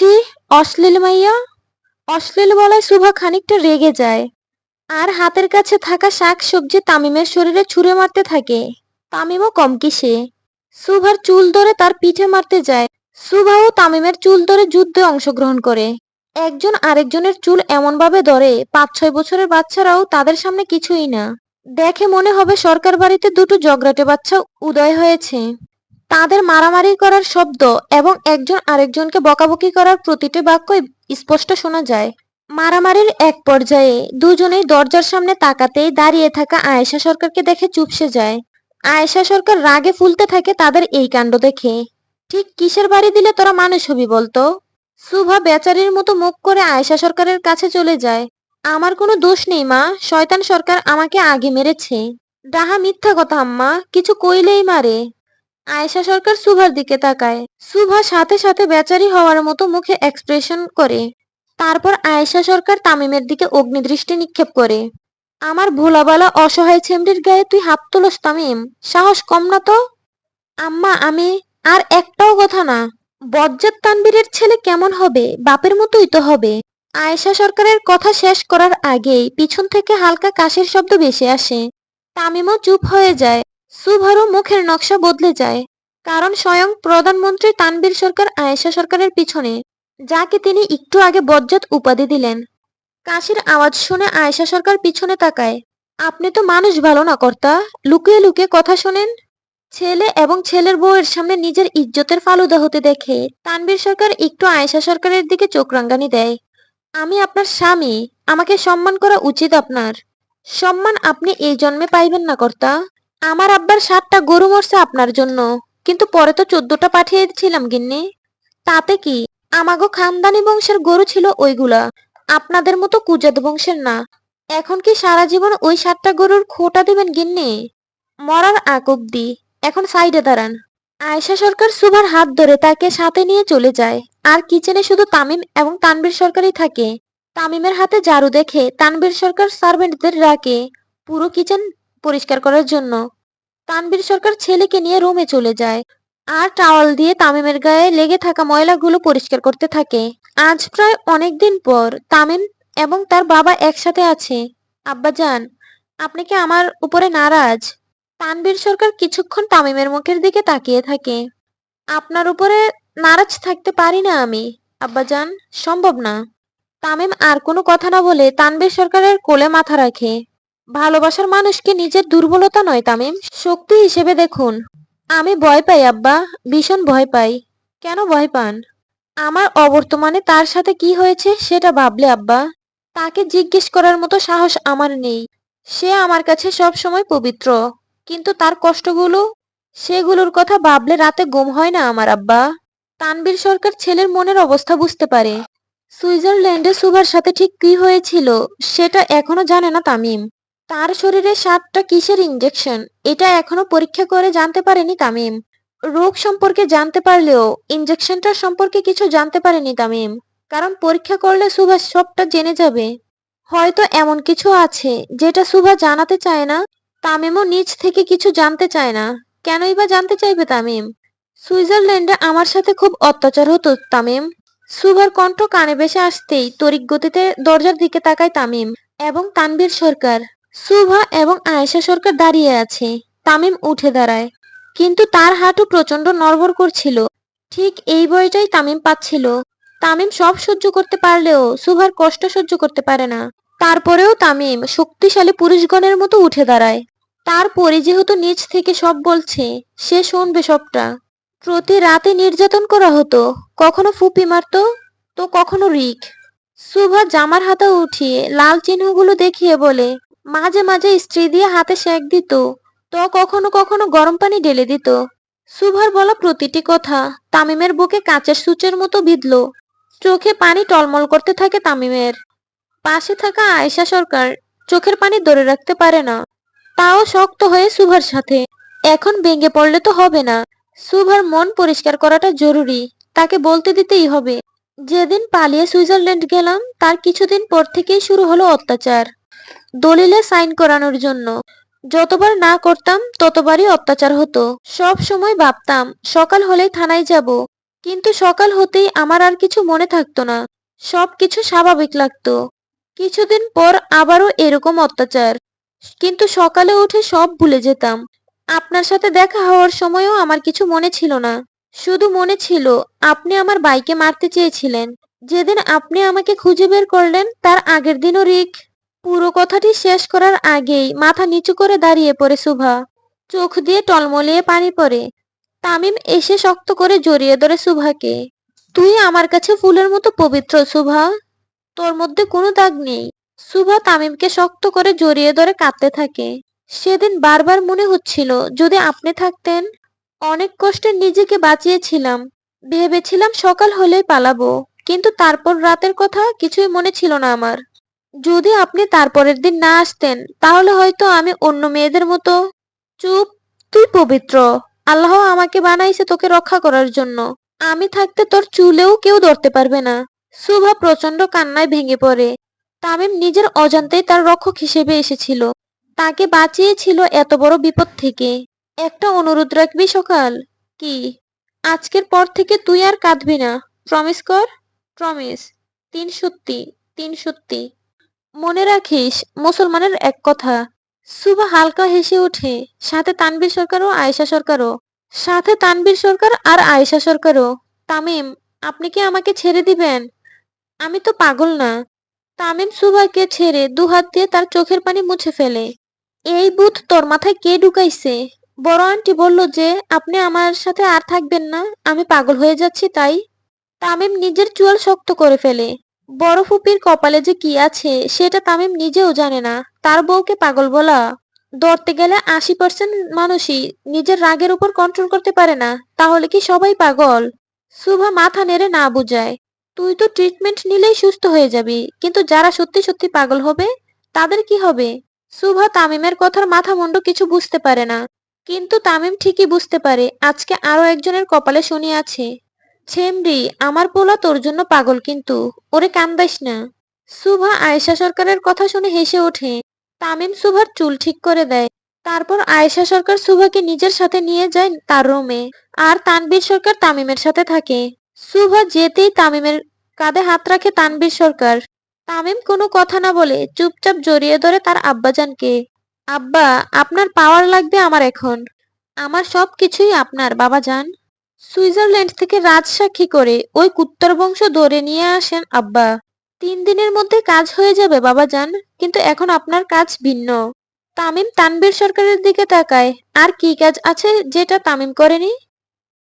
ছি অশ্লীল মাইয়া। অশ্লীল বলায় শুভা খানিকটা রেগে যায়। আর হাতের কাছে থাকা শাক সবজি তামিমের শরীরে ছুঁড়ে মারতে থাকে। তামিমও কম কিসে সুভার চুল ধরে তার পিঠে মারতে যায়। সুভাও তামিমের চুল ধরে যুদ্ধে অংশগ্রহণ করে। একজন আরেকজনের চুল এমনভাবে ধরে পাঁচ ছয় বছরের বাচ্চারাও তাদের সামনে কিছুই না। দেখে মনে হবে সরকার বাড়িতে দুটো জগরাটে বাচ্চা উদয় হয়েছে। তাদের মারামারি করার শব্দ এবং একজন আরেকজনকে বকাবকি করার প্রতিটি বাক্যই স্পষ্ট শোনা যায়। মারামারির এক পর্যায়ে দুজনেই দরজার সামনে তাকাতেই দাঁড়িয়ে থাকা আয়েশা সরকারকে দেখে চুপসে যায়। আয়েশা সরকার রাগে ফুলতে থাকে তাদের এই কাণ্ড দেখে। ঠিক কিসের বাড়ি দিলে তোরা মানুষ হবি বলতো? সুভা বেচারির মতো মুখ করে আয়েশা সরকারের কাছে চলে যায়। আমার কোনো দোষ নেই, মা। শয়তান সরকার আমাকে আগে মেরেছে। ডাহা মিথ্যা কথা, আম্মা। কিছু কইলেই মারে। আয়েশা সরকার সুভার দিকে তাকায়। সুভা সাথে সাথে বেচারি হওয়ার মতো মুখে এক্সপ্রেশন করে। তারপর আয়েশা সরকার তামিমের দিকে অগ্নিদৃষ্টি নিক্ষেপ করে। আমার ভোলাবালা অসহায় ছেমড়ির গায়ে তুই হাত তোলস তামিম, সাহস কম না তো? আম্মা, আমি আর একটাও কথা না। বজ্জাত তানবীরের ছেলে কেমন হবে? বাপের মতোই তো হবে। আয়েশা সরকারের কথা শেষ করার আগেই পিছন থেকে হালকা কাশির শব্দ ভেসে আসে। তামিমও চুপ হয়ে যায়। সুভারও মুখের নকশা বদলে যায়। কারণ স্বয়ং প্রধানমন্ত্রী তানবীর সরকার আয়েশা সরকারের পিছনে, যাকে তিনি একটু আগে বজ্জাত উপাধি দিলেন। কাশির আওয়াজ শুনে আয়েশা সরকার পিছনে তাকায়। আপনি তো মানুষ ভালো না, কর্তা। লুকিয়ে লুকিয়ে কথা শোনেন। ছেলে এবং ছেলের বউয়ের সামনে নিজের ইজ্জতের ফালুদা হতে দেখে তানবীর সরকার একটু আয়েশা সরকারের দিকে চোখ রাঙ্গানি দেয়। আমি আপনার স্বামী। আমাকে সম্মান করা উচিত আপনার। সম্মান আপনি এই জন্মে পাইবেন না, কর্তা। আমার আব্বার সাতটা গরু মরছে আপনার জন্য, কিন্তু পরে তো চোদ্দটা পাঠিয়েছিলাম গিন্নি। তাতে কি? আমাগো খানদানি বংশের গরু ছিল ওইগুলা। আপনাদের মতো কুজাত বংশের না। এখন কি সারা জীবন ওই সাতটা গরুর খোটা দিবেন গিন্নি? মরার আক অব্দি। এখন সাইডে দাঁড়ান। আয়েশা সরকার সুভার হাত ধরে তাকে সাথে নিয়ে চলে যায়। আর কিচেনে শুধু তামিম এবং তানবীর সরকারই থাকে। তামিমের হাতে ঝাড়ু দেখে তানবীর সরকার সার্ভেন্টদের ডাকে। পুরো কিচেন পরিষ্কার করার জন্য। তানবীর সরকার ছেলেকে নিয়ে রুমে চলে যায়। আর টাওয়াল দিয়ে তামিমের গায়ে লেগে থাকা ময়লাগুলো পরিষ্কার করতে থাকে। আজ প্রায় অনেকদিন পর তামিম এবং তার বাবা একসাথে আছে। আব্বাজান, আপনি কি আমার উপরে নারাজ? তানবীর সরকার কিছুক্ষণ তামিমের মুখের দিকে তাকিয়ে থাকে। আপনার উপরে নারাজ থাকতে পারি না আমি। আব্বাজান, সম্ভব না। তামিম আর কোনো কথা না বলে তানবীর সরকারের কোলে মাথা রাখে। ভালোবাসার মানুষকে নিজের দুর্বলতা নয়, তামিম? শক্তি হিসেবে দেখুন। আমি ভয় পাই, আব্বা। ভীষণ ভয় পাই। কেন ভয় পান? আমার অবর্তমানে তার সাথে কি হয়েছে সেটা ভাবলে, আব্বা। তাকে জিজ্ঞেস করার মতো সাহস আমার নেই। সে আমার কাছে সব সময় পবিত্র। কিন্তু তার কষ্টগুলো, সেগুলোর কথা ভাবলে রাতে ঘুম হয় না আমার, আব্বা। তানবীর সরকার ছেলের মনের অবস্থা বুঝতে পারে। সুইজারল্যান্ডে সুভার সাথে ঠিক কি হয়েছিল, সেটা এখনও জানে না তামিম। তার শরীরে সাতটা কিসের ইঞ্জেকশন এটা এখনও পরীক্ষা করে জানতে পারেনি তামিম। রোগ সম্পর্কে জানতে পারলেও ইঞ্জেকশনটার সম্পর্কে কিছু জানতে পারেনি তামিম। কারণ পরীক্ষা করলে সুভা সবটা জেনে যাবে। হয়তো এমন কিছু আছে যেটা সুভা জানাতে চায় না, তামিমও নিজ থেকে কিছু জানতে চায় না। কেনই বা জানতে চাইবে তামিম? সুইজারল্যান্ডে আমার সাথে খুব অত্যাচার হতো তামিম। সুভার কণ্ঠ কানে বেশে আসতেই তড়িৎ গতিতে দরজার দিকে তাকায় তামিম এবং তানবীর সরকার। সুভা এবং আয়েশা সরকার দাঁড়িয়ে আছে। তামিম উঠে দাঁড়ায়। কিন্তু তার হাঁটু প্রচণ্ড নড়বড় করছিল। ঠিক এই বয়টাই তামিম পাচ্ছিল। তামিম সব সহ্য করতে পারলেও সুভার কষ্ট সহ্য করতে পারে না। তারপরেও তামিম শক্তিশালী পুরুষগণের মতো উঠে দাঁড়ায়। তার পরি যেহেতু নিচ থেকে সব বলছে, সে শুনবে সবটা। প্রতি রাতে নির্যাতন করা হতো। কখনো ফুপি মারতো, তো কখনো রিক। সুভা জামার হাতা উঠিয়ে লাল চিহ্নগুলো দেখিয়ে বলে মাঝে মাঝে স্ত্রী দিয়ে হাতে সেক দিত, তো কখনো কখনো গরম পানি ঢেলে দিত। সুভার বলা প্রতিটি কথা তামিমের বুকে কাঁচের সূচের মতো বিঁধল। চোখে পানি টলমল করতে থাকে তামিমের। পাশে থাকা আয়েশা সরকার চোখের পানি ধরে রাখতে পারে না। তাও শক্ত হয়ে সুভার সাথে। এখন ভেঙে পড়লে তো হবে না। সুভার মন পরিষ্কার করাটা জরুরি, তাকে বলতে দিতেই হবে। যেদিন পালিয়ে সুইজারল্যান্ড গেলাম, তার কিছুদিন পর থেকেই শুরু হলো অত্যাচার। দলিলে সাইন করানোর জন্য। যতবার না করতাম, ততবারই অত্যাচার হতো। সব সময় ভাবতাম, সকাল হলেই থানায় যাব। কিন্তু সকাল হতেই আমার আর কিছু মনে থাকতো না। সবকিছু স্বাভাবিক লাগতো। কিছুদিন পর আবারও এরকম অত্যাচার। কিন্তু সকালে উঠে সব ভুলে যেতাম। আপনার সাথে দেখা হওয়ার সময়ও আমার কিছু মনে ছিল না। শুধু মনে ছিল, আপনি আমার বাইকে মারতে চেয়েছিলেন। যেদিন আপনি আমাকে খুঁজে বের করলেন, তার আগের দিনও রিক। পুরো কথাটি শেষ করার আগেই মাথা নিচু করে দাঁড়িয়ে পড়ে সুভা। চোখ দিয়ে টলমলিয়ে পানি পড়ে। তামিম এসে শক্ত করে জড়িয়ে ধরে সুভাকে। তুই আমার কাছে ফুলের মতো পবিত্র, সুভা। তোর মধ্যে কোনো দাগ নেই। সুভা তামিমকে শক্ত করে জড়িয়ে ধরে কাঁদতে থাকে। সেদিন বারবার মনে হচ্ছিল যদি আপনি থাকতেন, অনেক কষ্টে নিজেকে বাঁচিয়েছিলাম। ভেবেছিলাম সকাল হলেই পালাবো, কিন্তু তারপর রাতের কথা কিছুই মনে ছিল না আমার। যদি আপনি তারপরের দিন না আসতেন, তাহলে হয়তো আমি অন্য মেয়েদের মতো। চুপ, তুই পবিত্র। আল্লাহ আমাকে বানাইছে তোকে রক্ষা করার জন্য। আমি থাকতে তোর চুলেও কেউ ধরতে পারবে না। সুভা প্রচণ্ড কান্নায় ভেঙে পড়ে। তামিম নিজের অজান্তেই তার রক্ষক হিসেবে এসেছিল। তাকে বাঁচিয়েছিল এত বড় বিপদ থেকে। একটা অনুরোধ রাখবি সকাল? কি? আজকের পর থেকে তুই আর কাঁদবি না। প্রমিস কর। প্রমিস। তিন সত্যি তিন সত্যি। মনে রাখিস, মুসলমানের এক কথা। সুবা হালকা হেসে ওঠে। সাথে তানবীর সরকার ও আয়েশা সরকারও। সাথে তানবীর সরকার আর আয়েশা সরকারও। তামিম, আপনি কি আমাকে ছেড়ে দিবেন? আমি তো পাগল না। তামিম সুভাকে ছেড়ে দু হাত দিয়ে তার চোখের পানি মুছে ফেলে। এই বুথ তোর মাথায় কে ঢুকাইছে? বড় আন্টি বলল যে, আপনি আমার সাথে আর থাকবেন না, আমি পাগল হয়ে যাচ্ছি, তাই। তামিম নিজের চুয়াল শক্ত করে ফেলে। বড় ফুপির কপালে যে কি আছে, সেটা তামিম নিজেও জানে না। তার বউকে পাগল বলা। ধরতে গেলে আশি পার্সেন্ট মানুষই নিজের রাগের উপর কন্ট্রোল করতে পারে না। তাহলে কি সবাই পাগল? সুভা মাথা নেড়ে না বুঝায়। তুই তো ট্রিটমেন্ট নিলেই সুস্থ হয়ে যাবি, কিন্তু যারা সত্যি সত্যি পাগল হবে, তাদের কি হবে? সুভা তামিমের কথার মাথা মুন্ড কিছু বুঝতে পারে না। কিন্তু তামিম ঠিকই বুঝতে পারে, আজকে আরও একজনের কপালে শনি আছে। ছেমরি, আমার পোলা তোর জন্য পাগল কিন্তু, ওরে কান্দাইস না। সুভা আয়েশা সরকারের কথা শুনে হেসে ওঠে। তামিম সুভার চুল ঠিক করে দেয়। তারপর আয়েশা সরকার সুভাকে নিজের সাথে নিয়ে যায় তার রুমে। আর তানবীর সরকার তামিমের সাথে থাকে। সুভা যেতেই তামিমের কাঁধে হাত রাখে তানবীর সরকার। তামিম কোনো কথা না বলে চুপচাপ জড়িয়ে ধরে তার আব্বাজানকে। আব্বা, আপনার পাওয়ার লাগবে আমার এখন। আমার সব কিছুই আপনার বাবা যান সুইজারল্যান্ড থেকে রাজসাক্ষী করে ওই কুত্তর বংশ ধরে নিয়ে আসেন আব্বা। তিন দিনের মধ্যে কাজ হয়ে যাবে, বাবা যান কিন্তু এখন আপনার কাজ ভিন্ন। তামিম তানবীর সরকারের দিকে তাকায়। আর কি কাজ আছে যেটা তামিম করেনি?